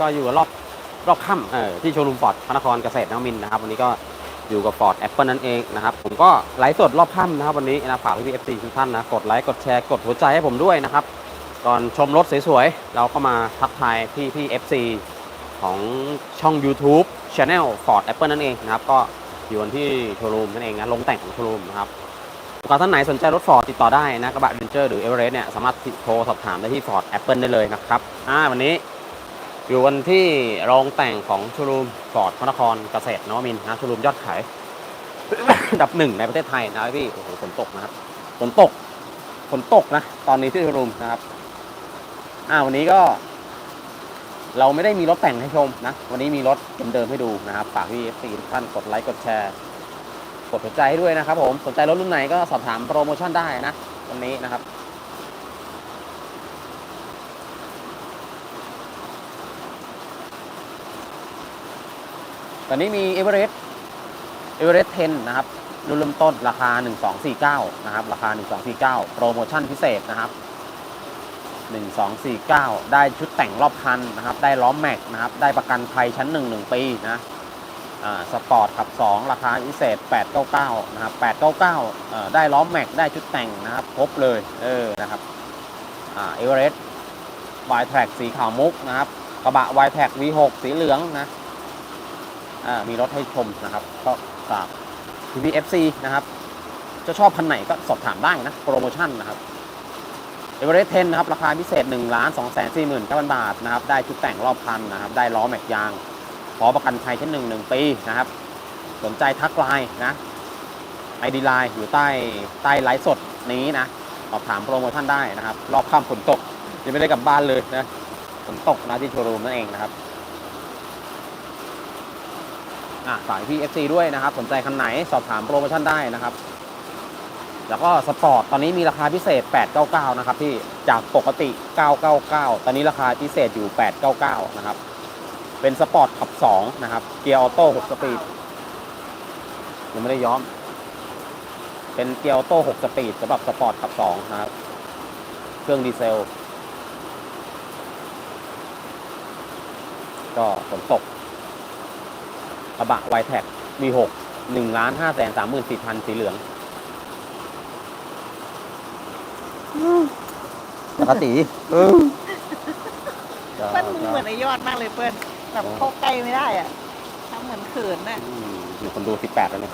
ก็อยู่รอบรอบค่ำที่โชว์รูมฟอร์ดพระนครเกษตรนวมินนะครับ วันนี้ก็อยู่กับฟอร์ดแอปเปิลนั่นเองนะครับ ผมก็ไลฟ์สดรอบค่ำนะครับ วันนี้นะฝากพี่เอฟซีทุกท่านนะ กดไลค์กดแชร์กดหัวใจให้ผมด้วยนะครับ ก่อนชมรถสวยๆ เราก็มาทักทายพี่พี่ FC ของช่อง YouTube Channel Ford Apple นั่นเองนะครับ ก็อยู่กันที่โชว์รูมนั่นเองนะลงแต่งของโชว์รูมนะครับลูกค้าท่านไหนสนใจรถ Ford ติดต่อได้นะกระบะ Ranger หรือ Everest เนี่ยสามารถโทรสอบถามได้ที่ Ford Apple ได้เลยนะครับอ่าวันนี้ อยู่กันที่โรงแต่งของชว์รูม Ford พระนครเกษตรนวมินนะชว์รูมยอดขายอันดับหนึ่งในประเทศไทยนะพี่โอ้โหฝนตกนะครับฝนตกฝนตกนะ ตอนนี้ที่ชว์รูมนะครับ อ่าวันนี้ก็ เราไม่ได้มีรถแต่งให้ชมนะ วันนี้มีรถเดิมๆให้ดูนะครับฝากพี่เอฟซีทุกท่านกดไลค์กดแชร์กดหัวใจให้ด้วยนะครับผมสนใจรถรุ่นไหนก็สอบถามโปรโมชั่นได้นะวันนี้นะครับ ตอนนี้มีเอเวอเรสต์เอเวอเรสต์10นะครับรุ่นเริ่มต้นราคา 1249 นะครับ ราคา 1249 โปรโมชั่นพิเศษนะครับ 1249 ได้ชุดแต่งรอบคันนะครับ ได้ล้อมแม็กนะครับ ได้ประกันภัยชั้น 1 1 ปีนะสปอร์ตขับ 2 ราคาพิเศษ 899 นะครับ 899เอ่อได้ล้อมแม็ก ได้ชุดแต่งนะครับ ครบเลย เออ นะครับเอเวอเรสต์วายแท็กสีขาวมุกนะครับ กระบะวายแท็ก V6 สีเหลืองนะ มีรถให้ชมนะครับ ก็ฝาก PPFC นะครับ จะชอบพันไหนก็สอบถามได้นะ โปรโมชั่นนะครับเอเวอเรสต์10นะครับ ราคาพิเศษ1ล้าน2แสน4หมื่น9บาทนะครับ ได้ชุดแต่งรอบคันนะครับ ได้ล้อแม็กยาง ขอประกันภัยชั้นหนึ่งหนึ่งปีนะครับ สนใจทักไลน์นะไอดีไลน์อยู่ใต้ใต้ไลฟ์สดนี้นะสอบถามโปรโมชั่นได้นะครับ รอบค่ำฝนตกยังไม่ได้กลับบ้านเลยนะฝนตกนะที่โชว์รูมนั่นเองนะครับ อะฝากพี่ FC ด้วยนะครับ สนใจคันไหนสอบถามโปรโมชั่นได้นะครับ แล้วก็สปอร์ตตอนนี้มีราคาพิเศษ 899 นะครับที่จากปกติ 999 ตอนนี้ราคาพิเศษอยู่ 899 นะครับ เป็นสปอร์ตขับ 2 นะครับ เกียร์ออโต้6สปีดยังไม่ได้ย้อม เป็นเกียร์ออโต้6สปีดสำหรับสปอร์ตขับ 2 นะครับ เครื่องดีเซล ก็ฝนตก กระบะไวแท็ก V6 1ล้าน5แสน3 4 0 0 0 สีเหลืองปกติเออเปิ้ลมึงเหมือนไอยอดมากเลยเปิ้ลแบบเข้าใกล้ไม่ได้อะทำเหมือนเขินน่ะอืมมีคนดู 18 แล้วเนี่ย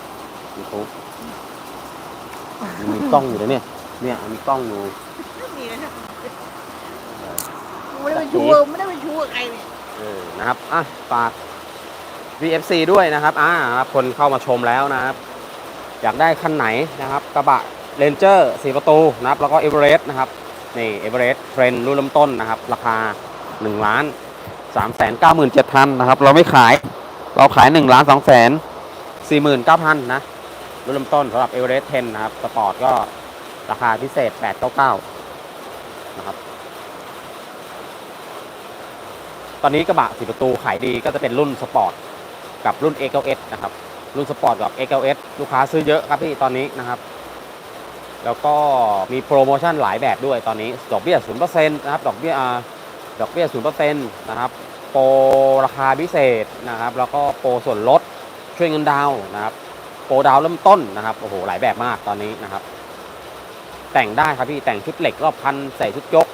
ยูทูบมีกล้องอยู่เลยเนี่ย เนี่ยมีกล้องอยู่ไม่มีเลยค่ะไม่ได้ไปชูไม่ได้ไปชูกับใครเนี่ยเออนะครับ อะฝาก VFC ด้วยนะครับอ่าคนเข้ามาชมแล้วนะครับ อยากได้คันไหนนะครับกระบะเ a นเจอร์4ประตูนะครับ แล้วก็เอเวอเรสต์นะครับนี่เอเวอเรสต์เทรนรุ่นเริ่มต้นนะครับ ราคา1ล้าน3แสน9 7 0 0 0นะครับ เราไม่ขายเราขาย1ล้าน2แสน4 9 0 0 0นะรุ่นเริ่มต้นสำหรับเอเวอเรสต์10นะครับสปอร์ตก็ราคาพิเศษ 899นะครับตอนนี้กระบะสีประตูขายดีก็จะเป็นรุ่นสปอร์ต กับรุ่น a 9 s นะครับ รุ่นสปอร์ตกับ a 9 s ลูกค้าซื้อเยอะครับพี่ตอนนี้นะครับ แล้วก็มีโปรโมชั่นหลายแบบด้วยตอนนี้ ดอกเบี้ย0%นะครับ ดอกเบี้ยดอกเบี้ย0%นะครับ โปรราคาพิเศษนะครับ แล้วก็โปรส่วนลดช่วยเงินดาวนะครับ โปรดาวเริ่มต้นนะครับ โอ้โห หลายแบบมากตอนนี้นะครับ แต่งได้ครับพี่ แต่งชุดเหล็กรอบพันใส่ชุดยก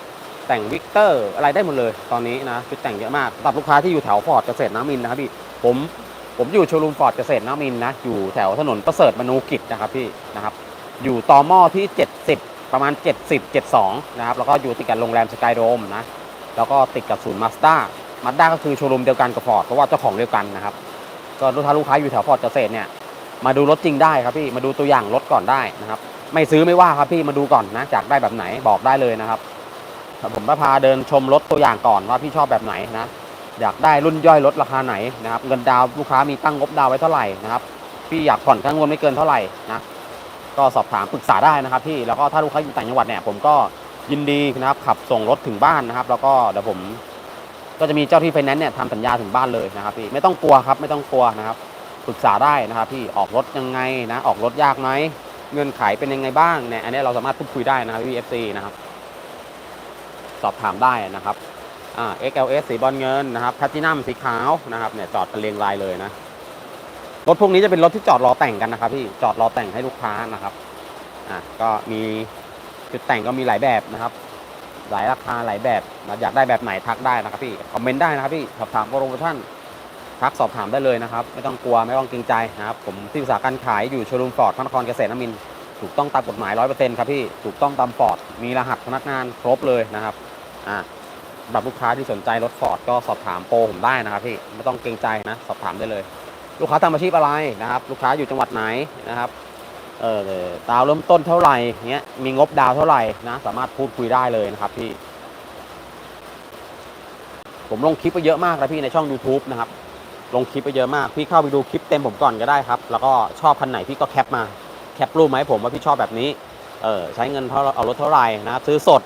แต่งวิกเตอร์อะไรได้หมดเลยตอนนี้นะชุดแต่งเยอะมากสำหรับลูกค้าที่อยู่แถวฟอร์ดเกษตรน้ำมินนะครับพี่ผม ผมอยู่โชว์รูมฟอร์ดเกษตรน้ำมินนะอยู่แถวถนนประเสริฐมนูกิจนะครับพี่นะครับอยู่ต่อหม้อที่ 70 ประมาณ 70 72 นะครับ แล้วก็อยู่ติดกับโรงแรมสกายโดมนะ แล้วก็ติดกับศูนย์มาสด้ามาสด้าก็คือโชว์รูมเดียวกันกับฟอร์ดเพราะว่าเจ้าของเดียวกันนะครับ ก็ลูกค้าลูกค้าอยู่แถวฟอร์ดเกษตรเนี่ยมาดูรถจริงได้ครับพี่มาดูตัวอย่างรถก่อนได้นะครับ ไม่ซื้อไม่ว่าครับพี่มาดูก่อนนะจากได้แบบไหนบอกได้เลยนะครับผมจะพาเดินชมรถตัวอย่างก่อนว่าพี่ชอบแบบไหนนะ อยากได้รุ่นย่อยรถราคาไหนนะครับเงินดาวลูกค้ามีตั้งงบดาวไว้เท่าไหร่นะครับพี่อยากผ่อนค่างวดไม่เกินเท่าไหร่นะก็สอบถามปรึกษาได้นะครับพี่แล้วก็ถ้าลูกค้าอยู่ต่างจังหวัดเนี่ยผมก็ยินดีนะครับขับส่งรถถึงบ้านนะครับ แล้วก็เดี๋ยวผมก็จะมีเจ้าที่ไฟแนนซ์เนี่ยทำสัญญาถึงบ้านเลยนะครับพี่ไม่ต้องกลัวครับไม่ต้องกลัวนะครับปรึกษาได้นะครับพี่ออกรถยังไงนะออกรถยากไหมเงื่อนไขเป็นยังไงบ้างเนี่ยอันนี้เราสามารถพูดคุยได้นะครับพี่ FC นะครับ สอบถามได้นะครับ XLS สีบอลเงินนะครับแพทินัมสีขาวนะครับเนี่ยจอดเป็นเรียงรายเลยนะ รถพวกนี้จะเป็นรถที่จอดรอแต่งกันนะครับพี่จอดรอแต่งให้ลูกค้านะครับอะก็มีจุดแต่งก็มีหลายแบบนะครับ หลายราคาหลายแบบอยากได้แบบไหนทักได้นะครับพี่คอมเมนต์ได้นะครับพี่สอบถามโปรโมชั่นทักสอบถามได้เลยนะครับ ไม่ต้องกลัวไม่ต้องเกรงใจนะครับ ผมที่ปรึกษาการขายอยู่โชว์รูมฟอร์ดพระนครเกษตรนมินถูกต้องตามกฎหมายร้อยเปอร์เซ็นต์ครับพี่ถูกต้องตามฟอร์ดมีรหัสพนักงานครบเลยนะครับอ่า สำหรับลูกค้าที่สนใจรถฟอร์ดก็สอบถามโปรผมได้นะครับพี่ไม่ต้องเกรงใจนะสอบถามได้เลย ลูกค้าทำอาชีพอะไรนะครับ ลูกค้าอยู่จังหวัดไหนนะครับเออดาวเริ่มต้นเท่าไหร่เงี้ยมีงบดาวเท่าไหร่นะ สามารถพูดคุยได้เลยนะครับพี่ ผมลงคลิปไปเยอะมากนะพี่ในช่อง YouTube นะครับ ลงคลิปไปเยอะมาก พี่เข้าไปดูคลิปเต็มผมก่อนก็ได้ครับ แล้วก็ชอบคันไหนพี่ก็แคปมาแคปรูปมาให้ผมว่าพี่ชอบแบบนี้เออใช้เงินเท่าเอารถเท่าไหร่นะซื้อสด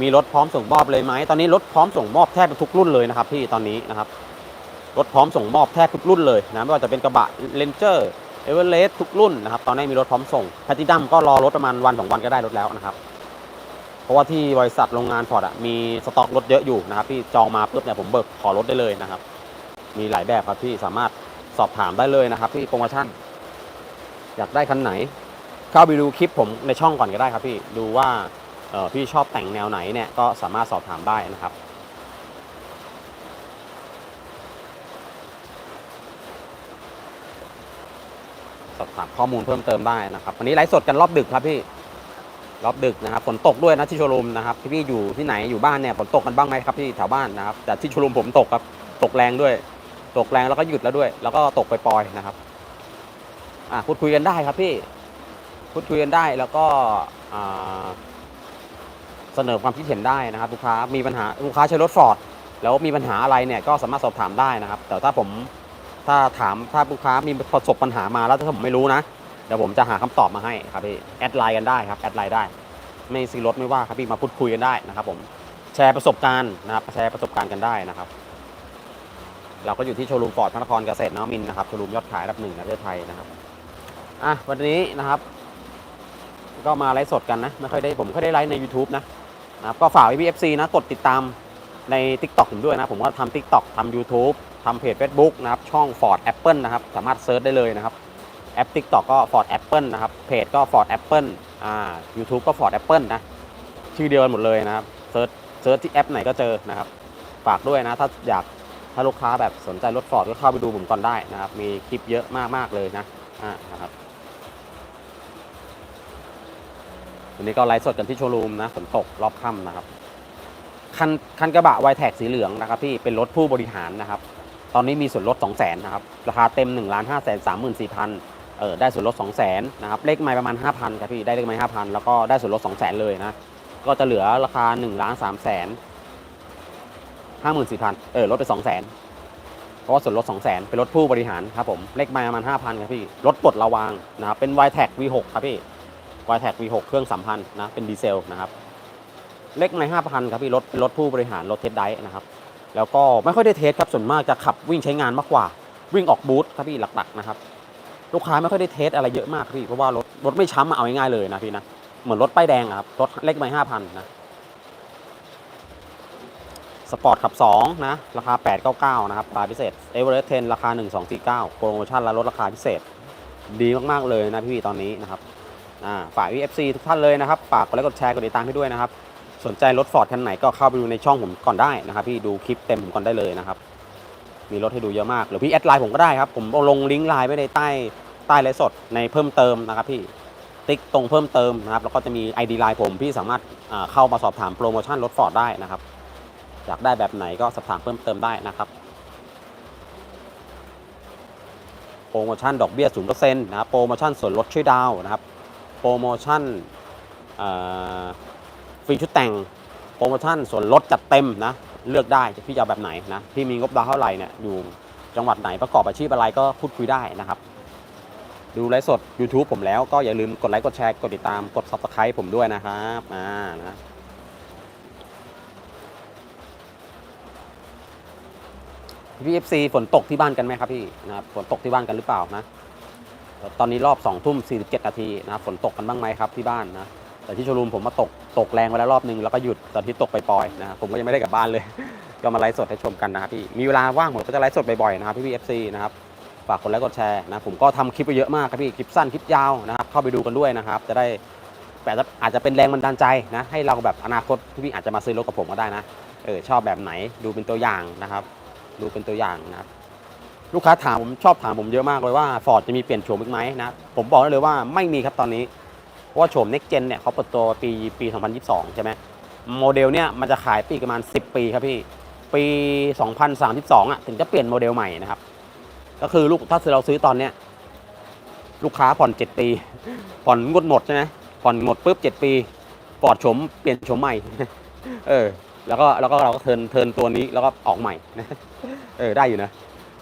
มีรถพร้อมส่งมอบเลยไหมตอนนี้รถพร้อมส่งมอบแทบทุกรุ่นเลยนะครับพี่ตอนนี้นะครับรถพร้อมส่งมอบแทบทุกรุ่นเลยนะไม่ว่าจะเป็นกระบะเลนเจอร์เอเวอเรสต์ทุกรุ่นนะครับตอนนี้มีรถพร้อมส่งแพทิดัมก็รอรถประมาณวันสองวันก็ได้รถแล้วนะครับ เพราะว่าที่บริษัทโรงงานฟอร์ดอะมีสต็อกรถเยอะอยู่นะครับพี่จองมาปุ๊บเนี่ยผมเบิกขอรถได้เลยนะครับ มีหลายแบบครับพี่สามารถสอบถามได้เลยนะครับพี่โปรโมชั่น อยากได้คันไหน เข้าไปดูคลิปผมในช่องก่อนก็ได้ครับพี่ดูว่า พี่ชอบแต่งแนวไหนเนี่ยก็สามารถสอบถามได้นะครับสอบถามข้อมูลเพิ่มเติมได้นะครับวันนี้ไลฟ์สดกันรอบดึกครับพี่รอบดึกนะครับฝนตกด้วยนะที่โชว์รูมนะครับพี่อยู่ที่ไหนอยู่บ้านเนี่ยฝนตกกันบ้างไหมครับที่แถวบ้านนะครับแต่ที่โชว์รูมผมตกครับตกแรงด้วย ตกแรงแล้วก็หยุดแล้วด้วย แล้วก็ตกไปปล่อยนะครับอะพูดคุยกันได้ครับพี่พูดคุยกันได้แล้วก็อ่า เสนอความคิดเห็นได้นะครับลูกค้ามีปัญหาลูกค้าใช้รถฟอร์ดแล้วมีปัญหาอะไรเนี่ยก็สามารถสอบถามได้นะครับ แต่ถ้าผมถ้าถามถ้าลูกค้ามีประสบปัญหามาแล้วถ้าผมไม่รู้นะเดี๋ยวผมจะหาคำตอบมาให้ครับพี่แอดไลน์กันได้ครับแอดไลน์ได้ ไม่ซีรถไม่ว่าครับพี่มาพูดคุยกันได้นะครับผมแชร์ประสบการณ์นะครับแชร์ประสบการณ์กันได้นะครับ เราก็อยู่ที่โชว์รูมฟอร์ดพระนครเกษตรนวมินนะครับโชว์รูมยอดขายอับหนึ่งในประเทศไทยนะครับอะวันนี้นะครับ ก็มาไลฟ์สดกันนะไม่ค่อยได้ผมไม่ค่อยได้ไลฟ์ใน YouTube นะ นะครับก็ฝากพี่เอฟซีนะกดติดตามใน Tik t o อกผมด้วยนะ ผมก็ทำ Tik t o อกทำ YouTube ทำเพจ Facebook นะครับ ช่อง Ford Apple นะครับ สามารถเซิร์ชได้เลยนะครับ แอป TikTok ก็ Ford Apple นะครับ เพจก็ Ford Apple อ่า YouTube ก็ Ford Apple นะ ชื่อเดียวกันหมดเลยนะครับ เซิร์ชเซิร์ชที่แอปไหนก็เจอนะครับ ฝากด้วยนะ ถ้าอยากถ้าลูกค้าแบบสนใจรถ Ford ก็เข้าไปดูผมก่อนได้นะครับ มีคลิปเยอะมากๆเลยนะ อ่า นะครับ วันนี้ก็ไลฟ์สดกันที่โชว์รูมนะฝนตกรอบค่ำนะครับคันคันกระบะไวแท็กสีเหลืองนะครับพี่เป็นรถผู้บริหารนะครับ ตอนนี้มีส่วนลด 2 0 0 0 0นนะครับ ราคาเต็ม1,534,000เออได้ส่วนลด 2 0 0 0 0นนะครับ เลขไม้ประมาณ 5,000ครับพี่ ได้เลขไม้5,000แล้วก็ได้ส่วนลด 2 0 0 0 0 0เลยนะ ก็จะเหลือราคา1 3 3 5 4 0 0 0เออลดไป2 0 0 0 0 0เพราะว่าส่วนลด 2 0 0 0 0 0เป็นรถผู้บริหารครับผม เลขไม้ประมาณ5,000ครับพี่ รถปลดระวางนะครับ เป็น y t a c V6 ครับพี่ y t a c V6 เครื่อง3,000นนะ เป็นดีเซลนะครับ เลขไม้5,000 ครับพี่รถรถผู้บริหารรถเทสไดนะครับ แล้วก็ไม่ค่อยได้เทสครับ ส่วนมากจะขับวิ่งใช้งานมากกว่า วิ่งออกบูธครับพี่หลักๆนะครับ ลูกค้าไม่ค่อยได้เทสอะไรเยอะมากครับพี่เพราะว่ารถรถไม่ช้ำมาเอาง่ายๆเลยนะพี่นะ เหมือนรถป้ายแดงครับ รถเล็กไม่ห้าพันนะ สปอร์ตขับ 2 นะ ราคา 899 นะครับราคาพิเศษเอเวอเรสต์10ราคา 1249 โปรโมชั่นและลดราคาพิเศษ ดีมากๆเลยนะพี่ตอนนี้นะครับ ฝาก VFC ทุกท่านเลยนะครับ ฝากกดไลค์กดแชร์กดติดตามให้ด้วยนะครับ สนใจรถฟอร์ดคันไหนก็เข้าไปดูในช่องผมก่อนได้นะครับพี่ดูคลิปเต็มผมก่อนได้เลยนะครับ มีรถให้ดูเยอะมากหรือพี่แอดไลน์ผมก็ได้ครับ ผมเอาลงลิงก์ไลน์ไว้ในใต้ใต้ไลฟ์สดในเพิ่มเติมนะครับพี่ติ๊กตรงเพิ่มเติมนะครับแล้วก็จะมี ID ไลน์ผมพี่สามารถเข้ามาสอบถามโปรโมชั่นรถฟอร์ดได้นะครับอยากได้แบบไหนก็สอบถามเพิ่มเติมได้นะครับโปรโมชั่นดอกเบี้ยศูนย์เปอร์เซ็นนะครับโปรโมชั่นส่วนลดช่วยดาวนะครับ โปรโมชั่นฟรีชุดแต่งโปรโมชั่นส่วนลดจัดเต็มนะ เลือกได้จะพี่จะเอาแบบไหนนะพี่มีงบดาวเท่าไหร่เนี่ยอยู่จังหวัดไหนประกอบอาชีพอะไรก็พูดคุยได้นะครับ ดูไลฟ์สด YouTube ผมแล้วก็อย่าลืมกดไลค์กดแชร์กดติดตามกด Subscribe ผมด้วยนะครับอ่านะพี่เอฟซีฝนตกที่บ้านกันไหมครับพี่นะครับฝนตกที่บ้านกันหรือเปล่านะ ตอนนี้รอบ2ทุ่ม47นาทีนะฝนตกกันบ้างไหมครับที่บ้านนะแต่ที่โชว์รูมผมมาตกตกแรงไปแล้วรอบนึงแล้วก็หยุดตอนที่ตกไปปล่อยนะผมก็ยังไม่ได้กลับบ้านเลย ก็มาไลฟ์สดให้ชมกันนะครับพี่มีเวลาว่างผมก็จะไลฟ์สดบ่อยๆนะครับพี่พีเอฟซีนะครับฝากกดไลค์กดแชร์นะผมก็ทำคลิปไปเยอะมากครับพี่คลิปสั้นคลิปยาวนะครับเข้าไปดูกันด้วยนะครับ จะได้แบบอาจจะเป็นแรงบันดาลใจนะให้เราแบบอนาคตพี่อาจจะมาซื้อรถกับผมก็ได้นะเออชอบแบบไหนดูเป็นตัวอย่างนะครับ ดูเป็นตัวอย่างนะครับ ลูกค้าถามผมชอบถามผมเยอะมากเลยว่าฟอร์ดจะมีเปลี่ยนโฉมอีกไหมนะ ผมบอกได้เลยว่าไม่มีครับตอนนี้ เพราะว่าโฉม next gen เนี่ยเขาเปิดตัวปีปี 2022 ใช่ไหมโมเดลเนี่ยมันจะขายปีประมาณ 10 ปีครับพี่ ปี 2032อะถึงจะเปลี่ยนโมเดลใหม่นะครับ ก็คือลูกถ้าเราซื้อตอนเนี้ยลูกค้าผ่อน 7 ปี ผ่อนงดหมดใช่ไหมผ่อนหมดปุ๊บ 7 ปีปลอดโฉมเปลี่ยนโฉมใหม่ เออ แล้วก็แล้วก็เราก็เทิร์นเทิร์นตัวนี้แล้วก็ออกใหม่เออได้อยู่นะ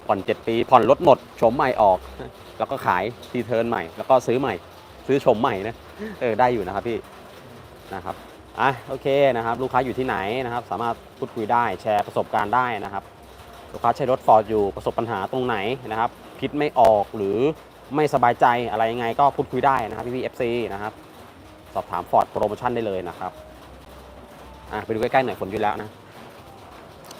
ผ่อน 7 ปี ผ่อนรถหมดโฉมใหม่ออก แล้วก็ขายทีเทิร์นใหม่ แล้วก็ซื้อใหม่ ซื้อโฉมใหม่นะเออได้อยู่นะครับพี่นะครับอะโอเคนะครับ ลูกค้าอยู่ที่ไหนนะครับ สามารถพูดคุยได้แชร์ประสบการณ์ได้นะครับลูกค้าใช้รถฟอร์ดอยู่ประสบปัญหาตรงไหนนะครับ คิดไม่ออกหรือไม่สบายใจอะไรยังไงก็พูดคุยได้นะครับพี่พีเอฟซีนะครับสอบถามฟอร์ดโปรโมชั่นได้เลยนะครับอะไปดูใกล้ๆหน่อยฝนหยุดแล้วนะ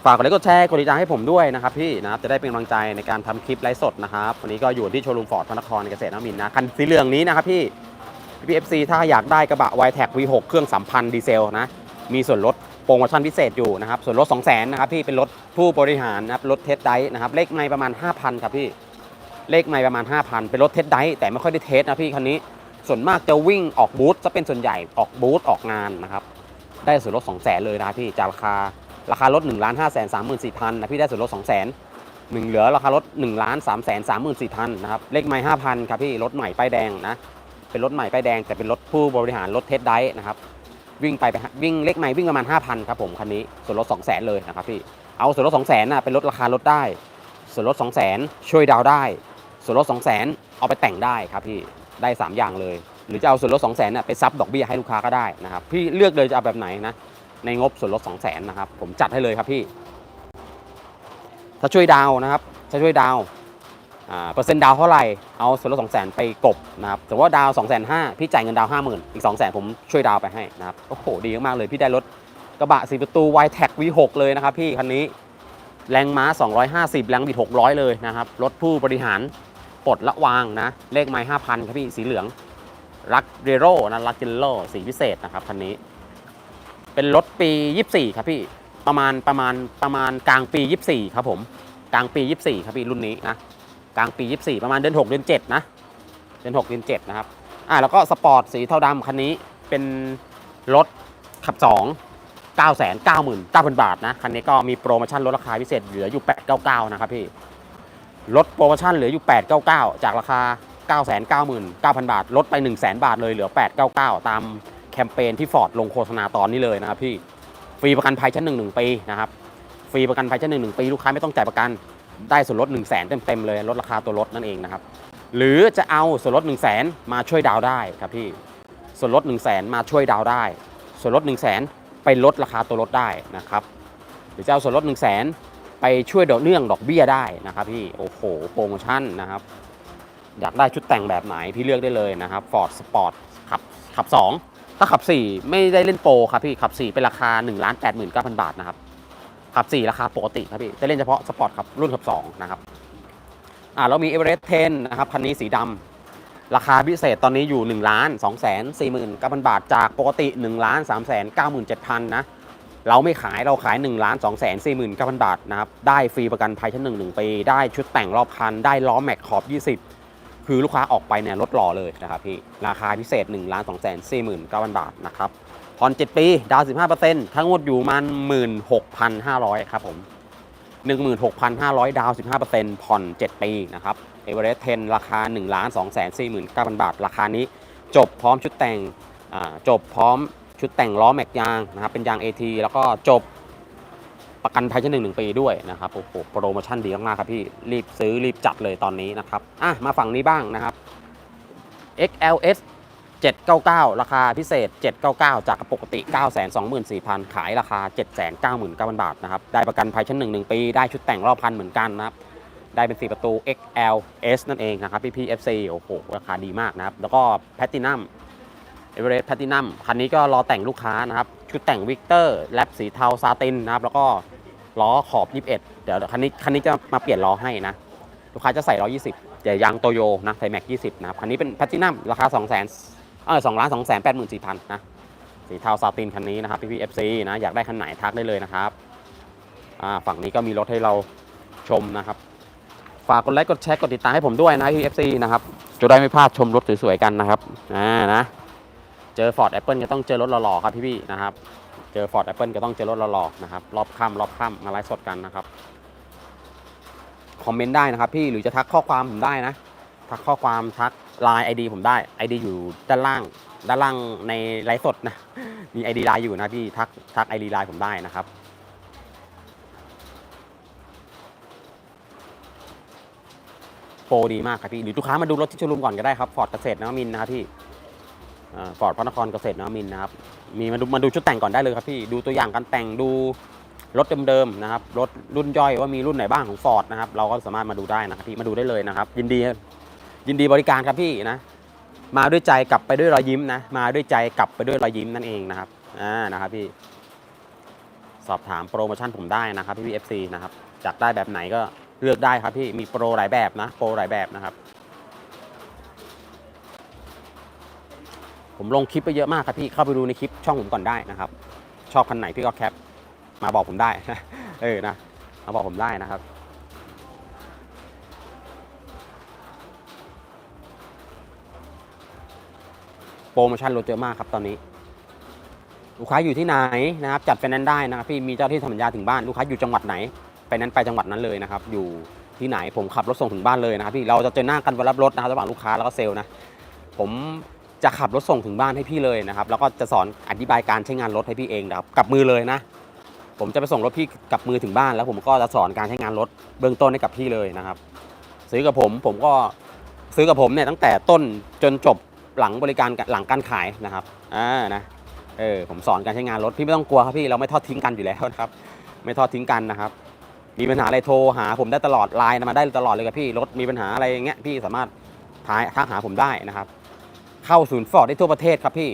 ฝากกดไลค์กดแชร์กดติดตามให้ผมด้วยนะครับพี่นะครับจะได้เป็นกำลังใจในการทำคลิปไลฟ์สดนะครับวันนี้ก็อยู่ที่โชว์รูมฟอร์ดพระนครเกษตรนวมินทร์นะคันสีเหลืองนี้นะครับพี่พี่เอฟซีถ้าอยากได้กระบะ y t e c V6 เครื่อง3,000ดีเซลนะมีส่วนลดโปรโมชั่นพิเศษอยู่นะครับส่วนลด 2 0 0 0 0นนะครับพี่เป็นรถผู้บริหารนะครับรถเทสไดร์นะครับเลขไม่ประมาณ 5,000ครับพี่เลขไม่ประมาณ 5,000 เป็นรถเทสไดร์แต่ไม่ค่อยได้เทสนะพี่คันนี้ส่วนมากจะวิ่งออกบูธจะเป็นส่วนใหญ่ออกบูธออกงานนะครับได้ส่วนลด 2 0 0 0 0 0เลยนะพี่จากราคา ราคารถ1 5 3 4 0 0 0นะพี่ได้ส่วนลด2 0 0 0 0 0หนึ่งเหลือราคารถ1 3 3 3 4 0 0 0นะครับเลขไม่5,000ครับพี่รถใหม่ป้ายแดงนะเป็นรถใหม่ป้ายแดงแต่เป็นรถผู้บริหารรถเทสไดร์นะครับวิ่งไปไปวิ่งเลขไม่วิ่งประมาณ 5,000ครับผมคันนี้ส่วนลด2 0 0 0 0 0เลยนะครับพี่เอาส่วนลด2 0 0 0 0 0นะเป็นลดราคารถได้ ส่วนลด2 0 0 0 0 0ช่วยดาวได้ ส่วนลด2 0 0 0 0 0เอาไปแต่งได้ครับพี่ได้ 3 อย่างเลย หรือจะเอาส่วนลด2 0 0 0 0 0น่ะไปซับดอกเบี้ยให้ลูกค้าก็ได้นะครับพี่เลือกเลยจะเอาแบบไหนนะ ในงบส่วนลด 2 0 0 0 0 0นะครับ ผมจัดให้เลยครับพี่ ถ้าช่วยดาวนะครับ ถ้าช่วยดาวอ่าเปอร์เซ็นต์ดาวเท่าไหร่ เอาส่วนลด 2 0 0 0 0 0ไปกบนะครับสมมติว่าดาว 2 5 0 0 0พี่จ่ายเงินดาว 50,000 อีก2 0 0 0 0 0 ผมช่วยดาวไปให้นะครับ โอ้โห ดีมากเลย พี่ได้รถกระบะ4ประตู y t e c V6 เลยนะครับพี่ คันนี้ แรงม้า 250 แรงบิด 600 เลยนะครับ รถผู้บริหารปลดละวางนะ เลขไม้5,000 ครับพี่ สีเหลือง รักเรโร่นะ รักเจนโรสีพิเศษนะครับคันนี้ เป็นรถปี 24 ครับพี่ประมาณประมาณประมาณกลางปี 24 ครับผม กลางปี 24 ครับพี่รุ่นนี้นะกลางปี 24 ประมาณเดือน6เดือน7นะเดือน6เดือน7นะครับอ่าแล้วก็สปอร์ตสีเทาดำคันนี้เป็นรถขับ 2 9 9 9 0 0 0 บาทนะคันนี้ก็มีโปรโมชั่นลดราคาพิเศษเหลืออยู่ 899 นะครับพี่ลดโปรโมชั่นเหลืออยู่ 899 จากราคา 999,000บาท ลดไป100,000 บาทเลยเหลือ 899 ตาม แคมเปญที่ฟอร์ดลงโฆษณาตอนนี้เลยนะครับพี่ฟรีประกันภัยชั้นหนึ่งหนึ่งปีนะครับฟรีประกันภัยชั้นหนึ่งหนึ่งปีลูกค้าไม่ต้องจ่ายประกันได้ส่วนลด1 0 0 0 0แสนเต็มๆเลยลดราคาตัวรถนั่นเองนะครับหรือจะเอาส่วนลด1 0 0 0 0แสนมาช่วยดาวได้ครับพี่ส่วนลด1 0 0 0 0แสนมาช่วยดาวได้ ส่วนลด1 0 0 0 0แสนไปลดราคาตัวรถได้นะครับหรือจะเอาส่วนลด1 0 0 0 0แสนไปช่วยดอกเนื่องดอกเบี้ยได้นะครับพี่โอ้โหโปรโมชั่นนะครับอยากได้ชุดแต่งแบบไหนพี่เลือกได้เลยนะครับ Ford Sport ขับขับ 2 ถ้าขับ 4 ไม่ได้เล่นโปรครับพี่ขับ 4 เป็นราคา1นึ่งล้านแปดหมื่นเก้าพันบาทนะครับขับ 4 ราคาปกติครับพี่จะเล่นเฉพาะสปอร์ตขับรุ่นขับ2นะครับอ่าเรามี Everest 10นะครับคันนี้สีดำราคาพิเศษตอนนี้อยู่1ล้าน2แสน4 9 0 0 0บาท จากปกติ1ล้าน3แสน9 7 0 0 0นะเราไม่ขายเราขาย1ล้าน2แสน4 9 0 0 0บาทนะครับได้ฟรีประกันภัยชั้น1 1ปีได้ชุดแต่งรอบคันได้ล้อแม็กขอบ 20 คือลูกค้าออกไปเนี่ยลดหล่อเลยนะครับพี่ ราคาพิเศษ1ล้าน2แสน4 9 0 0 0บาทนะครับผ่อน 7 ปี ดาวน์15%ทั้งหมดอยู่มัน16,500ครับผม16,500ดาวน์15%ผ่อน 7 ปีนะครับเอเวอเรสต์10ราคา1ล้าน2แสน49,000บาท ราคานี้จบพร้อมชุดแต่งอ่าจบพร้อมชุดแต่งล้อแม็กยางนะครับเป็นยาง AT แล้วก็จบ ประกันภัยชั้นหนึ่งหนึ่งปีด้วยนะครับโอ้โหโปรโมชั่นดีมากๆครับพี่รีบซื้อรีบจัดเลยตอนนี้นะครับอะมาฝั่งนี้บ้างนะครับ XLS 799 ราคาพิเศษ 799 จากปกติ 924,000 ขายราคา 799,000 บาทนะครับ ได้ประกันภัยชั้น 1 1 ปี ได้ชุดแต่งรอบพันเหมือนกันนะครับ ได้เป็น 4 ประตู XLS นั่นเองนะครับ พี่ FC โอ้โห ราคาดีมากนะครับ แล้วก็ Platinum e v e r e s t Platinum คันนี้ก็รอแต่งลูกค้านะครับ ชุดแต่งวิกเตอร์แลบสีเทาซาตินนะครับ แล้วก็ ล้อขอบ 21 เดี๋ยวคันนี้คันนี้จะมาเปลี่ยนล้อให้นะ ลูกค้าจะใส่ล้อ20แต่ยางโตโยนะใส่แม็ก 20 นะครับ คันนี้เป็นแพทินัมราคา 2 0 0 0 0 0เออ2ล้าน2 8 4 0 0 0นะ สีเทาซาตินคันนี้นะครับพี่พีเอฟซีนะ อยากได้คันไหนทักได้เลยนะครับ อ่า ฝั่งนี้ก็มีรถให้เราชมนะครับ ฝากกดไลค์ กดแชร์ กดติดตามให้ผมด้วยนะพี่เอฟซีนะครับ จะได้ไม่พลาดชมรถสวยๆกันนะครับ อ่า นะ เจอ Ford Apple ก็ต้องเจอรถหล่อๆครับพี่ๆนะครับ เจอ Ford Apple ก็ต้องเจอรถหล่อๆนะครับ รอบค่ำรอบค่ำมาไลฟ์สดกันนะครับ คอมเมนต์ได้นะครับพี่หรือจะทักข้อความผมได้นะ ทักข้อความทักไลน์ไอดีผมได้ไอดีอยู่ด้านล่าง ด้านล่างในไลฟ์สดนะ มีไอดีไลน์อยู่นะพี่ทักทักไอดีไลน์ผมได้นะครับโปรดีมากครับพี่หรือลูกค้ามาดูรถที่โชว์รูมก่อนก็ได้ครับฟอร์ดเกษตรนวมินนะครับพี่ฟอร์ดพระนครเกษตรนวมินนะครับ มีมาดูมาดูชุดแต่งก่อนได้เลยครับพี่ดูตัวอย่างการแต่งดูรถเดิมๆนะครับรถรุ่นย่อยว่ามีรุ่นไหนบ้างของฟอร์ดนะครับเราก็สามารถมาดูได้นะครับพี่มาดูได้เลยนะครับ ยินดี ยินดีบริการครับพี่นะ มาด้วยใจกลับไปด้วยรอยยิ้มนะ มาด้วยใจกลับไปด้วยรอยยิ้มนั่นเองนะครับอ่านะครับพี่ สอบถามโปรโมชั่นผมได้นะครับพี่พีเอฟซีนะครับอยากได้แบบไหนก็เลือกได้ครับพี่มีโปรหลายแบบนะโปรหลายแบบนะครับ ผมลงคลิปไปเยอะมากครับพี่เข้าไปดูในคลิปช่องผมก่อนได้นะครับ ชอบคันไหนพี่ก็แคปมาบอกผมได้เออนะมาบอกผมได้นะครับโปรโมชั่นลดเยอะมากครับตอนนี้ ลูกค้าอยู่ที่ไหนนะครับ จัดไฟแนนซ์ได้นะครับพี่มีเจ้าที่ทำสัญญาถึงบ้านลูกค้าอยู่จังหวัดไหนไฟแนนซ์ไปจังหวัดนั้นเลยนะครับ อยู่ที่ไหนผมขับรถส่งถึงบ้านเลยนะครับพี่เราจะเจอหน้ากันวันรับรถนะครับระหว่างลูกค้าแล้วก็เซลล์นะผม จะขับรถส่งถึงบ้านให้พี่เลยนะครับ แล้วก็จะสอนอธิบายการใช้งานรถให้พี่เองนะครับกับมือเลยนะ ผมจะไปส่งรถพี่กับมือถึงบ้าน แล้วผมก็จะสอนการใช้งานรถเบื้องต้นให้กับพี่เลยนะครับ ซื้อกับผมผมก็ซื้อกับผมเนี่ยตั้งแต่ต้นจนจบหลังบริการหลังการขายนะครับอ่านะเออผมสอนการใช้งานรถพี่ไม่ต้องกลัวครับพี่เราไม่ทอดทิ้งกันอยู่แล้วนะครับ ไม่ทอดทิ้งกันนะครับ มีปัญหาอะไรโทรหาผมได้ตลอดไลน์มาได้ตลอดเลยครับพี่รถมีปัญหาอะไรอย่างเงี้ยพี่สามารถทักหาผมได้นะครับ เข้าศูนย์ฟอร์ดได้ทั่วประเทศครับพี่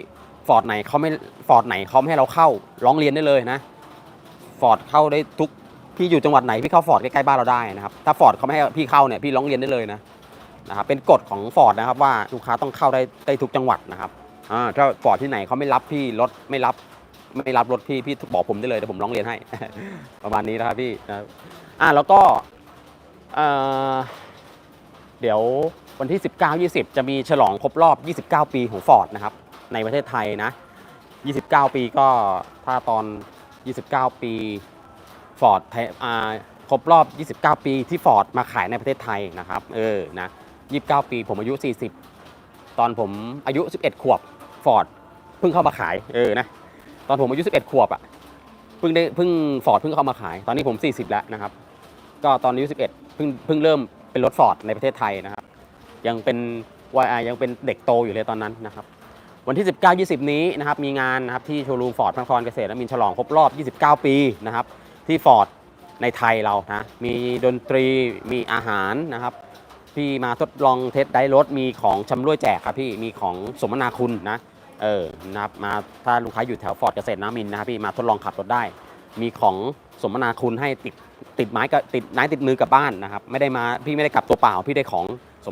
ฟอร์ดไหนเขาไม่ฟอร์ดไหนเขาไม่ให้เราเข้าร้องเรียนได้เลยนะฟอร์ดเข้าได้ทุกพี่อยู่จังหวัดไหนพี่เข้าฟอร์ดใกล้ๆบ้านเราได้นะครับถ้าฟอร์ดเขาไม่ให้พี่เข้าเนี่ยพี่ร้องเรียนได้เลยนะนะครับเป็นกฎของฟอร์ดนะครับว่าลูกค้าต้องเข้าได้ได้ทุกจังหวัดนะครับอ่าถ้าฟอร์ดที่ไหนเขาไม่รับพี่รถไม่รับไม่รับรถพี่พี่บอกผมได้เลยเดี๋ยวผมร้องเรียนให้ ประมาณนี้นะครับพี่นะอ่าแล้วก็เอ่อเดี๋ยว วันที่ 19 20 จะมีฉลองครบรอบ 29 ปีของ Ford นะครับ ในประเทศไทยนะ 29 ปีก็ถ้าตอน 29 ปี Ford ไทยอ่าครบรอบ 29 ปีที่ Ford มาขายในประเทศไทยนะครับ เออ นะ 29 ปีผมอายุ 40 ตอนผมอายุ 11 ขวบฟอร์ดเพิ่งเข้ามาขาย เออ นะ ตอนผมอายุ 11 ขวบอะ่ะ เพิ่งได้ เพิ่งฟอร์ดเพิ่งเข้ามาขาย ตอนนี้ผม 40 แล้วนะครับ ก็ตอนอายุ 11 เพิ่ง เพิ่งเริ่มเป็นรถฟอร์ดในประเทศไทยนะครับ ยังเป็นวายยังเป็นเด็กโตอยู่เลยตอนนั้นนะครับวันที่ 19 20 นี้นะครับมีงานนะครับที่โชว์รูมฟอร์ดพระนครเกษตรและมินฉลองครบรอบ 29 ปีนะครับที่ฟอร์ดในไทยเรานะมีดนตรีมีอาหารนะครับพี่มาทดลองเทสได้รถมีของชำร่วยแจกครับพี่มีของสมนาคุณนะเออนะครับมาถ้าลูกค้าอยู่แถวฟอร์ดเกษตรน้ำมินนะครับพี่มาทดลองขับรถได้ มีของสมนาคุณให้ติดติดไม้กับติดไม้ติดมือกลับบ้านนะครับไม่ได้มาพี่ไม่ได้กลับตัวเปล่าพี่ได้ของ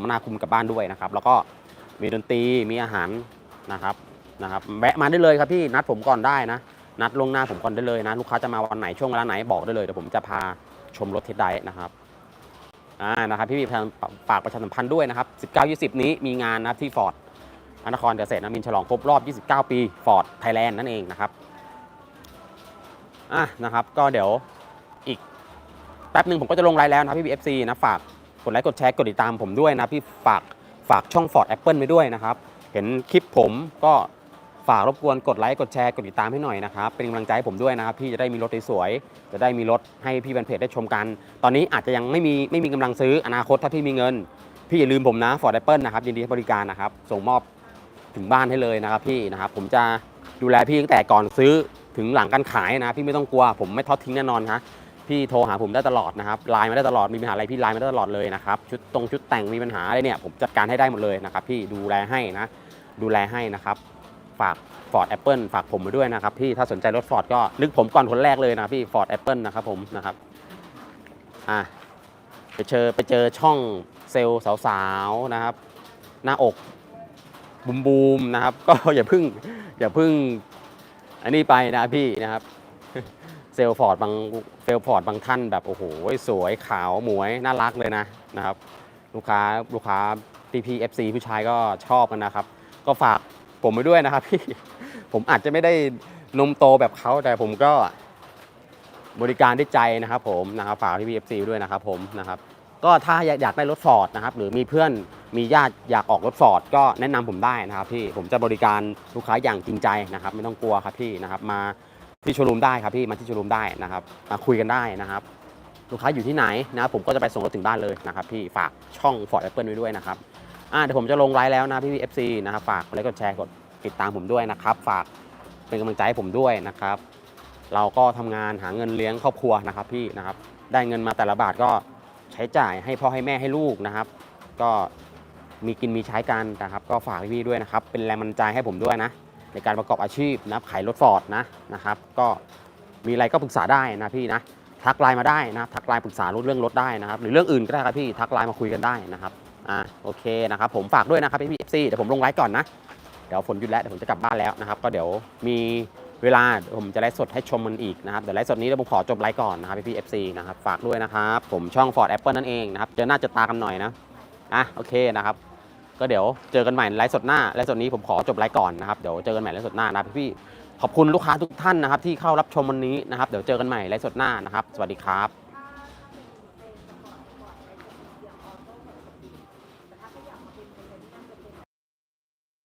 มนาคุณกลับบ้านด้วยนะครับ แล้วก็มีดนตรีมีอาหารนะครับนะครับแวะมาได้เลยครับพี่นัดผมก่อนได้นะ นัดล่วงหน้าผมก่อนได้เลยนะ ลูกค้าจะมาวันไหนช่วงเวลาไหนบอกได้เลยเดี๋ยวผมจะพาชมรถเทสได้นะครับอ่านะครับพี่มีฝากประชาสัมพันธ์ด้วยนะครับ 19 20 นี้มีงานนะครับที่ฟอร์ดนครเกษตรนมินฉลองครบรอบ 29 ปีฟอร์ดไทยแลนด์นั่นเองนะครับอะนะครับก็เดี๋ยวอีกแป๊บหนึ่งผมก็จะลงไลน์แล้วนะพี่ BFC นะฝาก กดไลค์กดแชร์กดติดตามผมด้วยนะพี่ฝากฝากช่อง Ford Apple ไว้ด้วยนะครับ เห็นคลิปผมก็ฝากรบกวนกดไลค์กดแชร์กดติดตามให้หน่อยนะครับ เป็นกำลังใจให้ผมด้วยนะครับพี่จะได้มีรถสวยๆจะได้มีรถให้พี่แฟนเพจได้ชมกัน ตอนนี้อาจจะยังไม่มีไม่มีกำลังซื้ออนาคตถ้าพี่มีเงิน พี่อย่าลืมผมนะ Ford Apple นะครับยินดีให้บริการนะครับ ส่งมอบถึงบ้านให้เลยนะครับพี่นะครับผมจะดูแลพี่ตั้งแต่ก่อนซื้อถึงหลังการขายนะ พี่ไม่ต้องกลัว ผมไม่ทอดทิ้งแน่นอนครับ พี่โทรหาผมได้ตลอดนะครับไลน์มาได้ตลอดมีปัญหาอะไรพี่ไลน์มาได้ตลอดเลยนะครับชุดตรงชุดแต่งมีปัญหาอะไรเนี่ยผมจัดการให้ได้หมดเลยนะครับพี่ดูแลให้นะดูแลให้นะครับฝาก Ford Apple ฝากผมมาด้วยนะครับพี่ถ้าสนใจรถ Ford ก็นึกผมก่อนคนแรกเลยนะพี่ Ford Apple นะครับผมนะครับอะไปเจอไปเจอช่องเซลล์สาวๆนะครับ หน้าอกบูมบูมๆนะครับ ก็อย่าพึ่งอย่าพึ่ง อันนี้ไปนะพี่นะครับ เซลล์ฟอร์ดบาง เซลล์ฟอร์ดบางท่านแบบโอ้โหสวยขาวหมวยน่ารักเลยนะนะครับ ลูกค้าลูกค้าพี่พีเอฟซีผู้ชายก็ชอบกันนะครับ ก็ฝากผมไปด้วยนะครับพี่ผมอาจจะไม่ได้นมโตแบบเขาแต่ผมก็บริการด้วยใจนะครับ ผมนะครับฝากพี่พีเอฟซีด้วยนะครับผมนะครับก็ถ้าอยากได้รถฟอร์ดนะครับหรือมีเพื่อนมีญาติอยากออกรถฟอร์ดก็แนะนำผมได้นะครับพี่ผมจะบริการลูกค้าอย่างจริงใจนะครับ ไม่ต้องกลัวครับพี่นะครับมา ที่โชว์รูมได้ครับพี่มาที่โชว์รูมได้นะครับมาคุยกันได้นะครับ ลูกค้าอยู่ที่ไหนนะผมก็จะไปส่งรถถึงบ้านเลยนะครับพี่ฝากช่อง Ford Apple ไว้ด้วยนะครับอ่าเดี๋ยวผมจะลงไลฟ์แล้วนะพี่พี่ FC นะครับฝากกดไลค์กดแชร์กดติดตามผมด้วยนะครับ ฝากเป็นกำลังใจให้ผมด้วยนะครับ เราก็ทำงานหาเงินเลี้ยงครอบครัวนะครับพี่นะครับได้เงินมาแต่ละบาทก็ใช้จ่ายให้พ่อให้แม่ให้ลูกนะครับ ก็มีกินมีใช้กันนะครับ ก็ฝากพี่ด้วยนะครับ เป็นแรงบันดาลใจให้ผมด้วยนะ ในการประกอบอาชีพนะขายรถฟอร์ดนะนะครับ ก็มีอะไรก็ปรึกษาได้นะพี่นะทักไลน์มาได้นะครับทักไลน์ปรึกษาเรื่องรถได้นะครับ หรือเรื่องอื่นก็ได้ครับพี่ทักไลน์มาคุยกันได้นะครับอ่าโอเคนะครับ ผมฝากด้วยนะครับพี่พี่เอฟซีเดี๋ยวผมลงไลฟ์ก่อนนะเดี๋ยวฝนหยุดแล้วเดี๋ยวผมจะกลับบ้านแล้วนะครับก็เดี๋ยวมีเวลาผมจะไลฟ์สดให้ชมมันอีกนะครับเดี๋ยวไลฟ์สดนี้เดี๋ยวผมขอจบไลฟ์ก่อนนะครับพี่พี่เอฟซีนะครับฝากด้วยนะครับผมช่อง Ford Apple นั่นเองนะครับเจอหน้าจอตากันหน่อยนะอะโอเคนะครับ ก็เดี๋ยวเจอกันใหม่ไลฟ์สดหน้าไลฟ์สดนี้ผมขอจบไลฟ์ก่อนนะครับเดี๋ยวเจอกันใหม่ไลฟ์สดหน้านะพี่พี่ขอบคุณลูกค้าทุกท่านนะครับที่เข้ารับชมวันนี้นะครับเดี๋ยวเจอกันใหม่ไลฟ์สดหน้านะครับ สวัสดีครับ